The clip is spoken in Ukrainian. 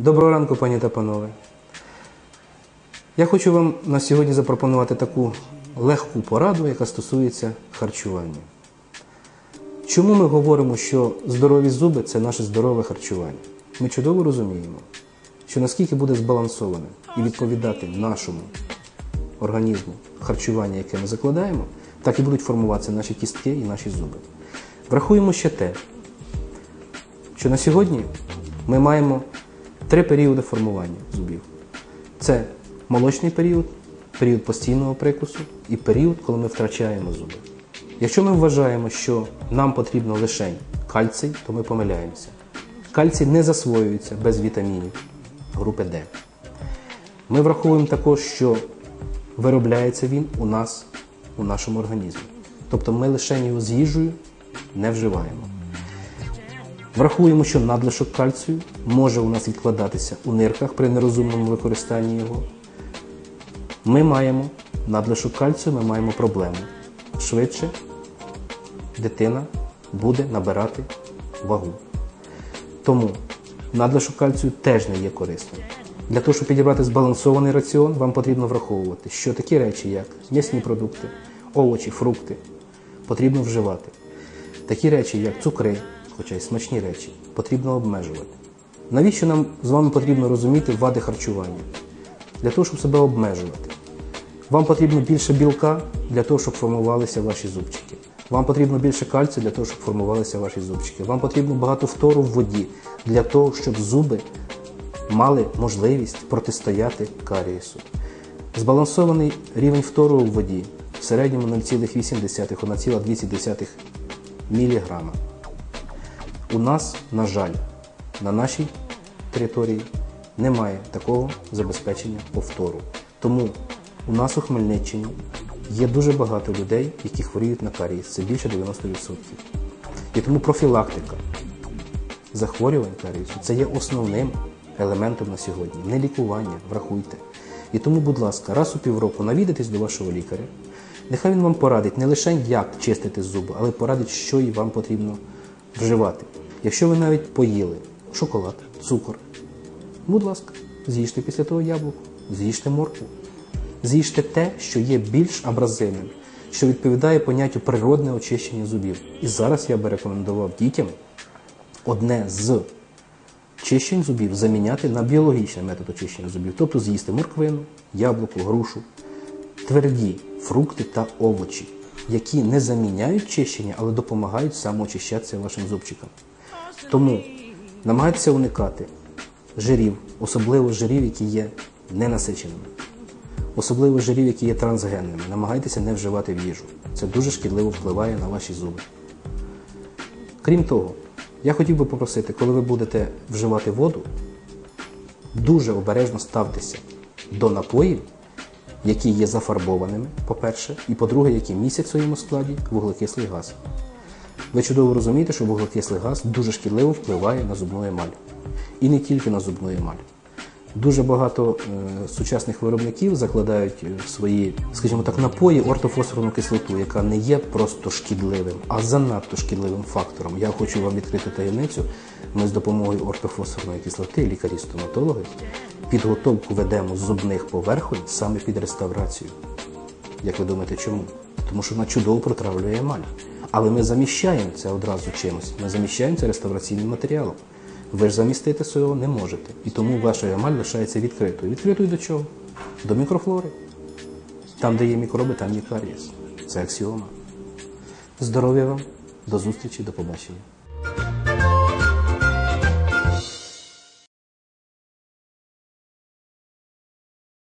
Доброго ранку, пані та панове. Я хочу вам на сьогодні запропонувати таку легку пораду, яка стосується харчування. Чому ми говоримо, що здорові зуби це наше здорове харчування? Ми чудово розуміємо, що наскільки буде збалансоване і відповідати нашому організму харчування, яке ми закладаємо, так і будуть формуватися наші кістки і наші зуби. Врахуємо ще те, що на сьогодні ми маємо три періоди формування зубів. Це молочний період, період постійного прикусу і період, коли ми втрачаємо зуби. Якщо ми вважаємо, що нам потрібно лише кальцій, то ми помиляємося. Кальцій не засвоюється без вітамінів групи Д. Ми враховуємо також, що виробляється він у нас у нашому організмі. Тобто ми лише його з їжею не вживаємо. Врахуємо, що надлишок кальцію може у нас відкладатися у нирках при нерозумному використанні його. Ми маємо надлишок кальцію, ми маємо проблему. Швидше дитина буде набирати вагу. Тому надлишок кальцію теж не є корисним. Для того, щоб підібрати збалансований раціон, вам потрібно враховувати, що такі речі, як м'ясні продукти, овочі, фрукти, потрібно вживати. Такі речі, як цукри, хоча й смачні речі, потрібно обмежувати. Навіщо нам з вами потрібно розуміти вади харчування? Для того, щоб себе обмежувати. Вам потрібно більше білка для того, щоб формувалися ваші зубчики. Вам потрібно більше кальцію для того, щоб формувалися ваші зубчики. Вам потрібно багато фтору в воді для того, щоб зуби мали можливість протистояти карієсу. Збалансований рівень фтору в воді в середньому 0,8-1,2 мг. У нас, на жаль, на нашій території немає такого забезпечення повтору. Тому у нас у Хмельниччині є дуже багато людей, які хворіють на карієс. Це більше 90%. І тому профілактика захворювань карієсу це є основним елементом на сьогодні. Не лікування, врахуйте. І тому, будь ласка, раз у півроку навідайтесь до вашого лікаря. Нехай він вам порадить не лише як чистити зуби, але порадить, що і вам потрібно вживати. Якщо ви навіть поїли шоколад, цукор, будь ласка, з'їжте після того яблуко, з'їжте моркву, з'їжте те, що є більш абразивним, що відповідає поняттю природне очищення зубів. І зараз я би рекомендував дітям одне з чищень зубів заміняти на біологічний метод очищення зубів, тобто з'їсти морквину, яблуко, грушу, тверді фрукти та овочі, які не заміняють чищення, але допомагають самоочищатися вашим зубчикам. Тому намагайтеся уникати жирів, особливо жирів, які є ненасиченими, особливо жирів, які є трансгенними. Намагайтеся не вживати в їжу. Це дуже шкідливо впливає на ваші зуби. Крім того, я хотів би попросити, коли ви будете вживати воду, дуже обережно ставтеся до напоїв, які є зафарбованими, по-перше, і по-друге, які містять в своєму складі вуглекислий газ. Ви чудово розумієте, що вуглекислий газ дуже шкідливо впливає на зубну емаль. І не тільки на зубну емаль. Дуже багато е, сучасних виробників закладають в свої, скажімо так, напої ортофосфорну кислоту, яка не є просто шкідливим, а занадто шкідливим фактором. Я хочу вам відкрити таємницю. Ми з допомогою ортофосфорної кислоти, лікарі-стоматологи, підготовку ведемо зубних поверхонь саме під реставрацію. Як ви думаєте, чому? Тому що вона чудово протравлює емаль. Але ми заміщаємо це одразу чимось. Ми заміщаємо це реставраційним матеріалом. Ви ж замістити цього не можете. І тому ваша емаль лишається відкритою. Відкритою до чого? До мікрофлори. Там, де є мікроби, там є карієс. Це аксіома. Здоров'я вам, до зустрічі, до побачення.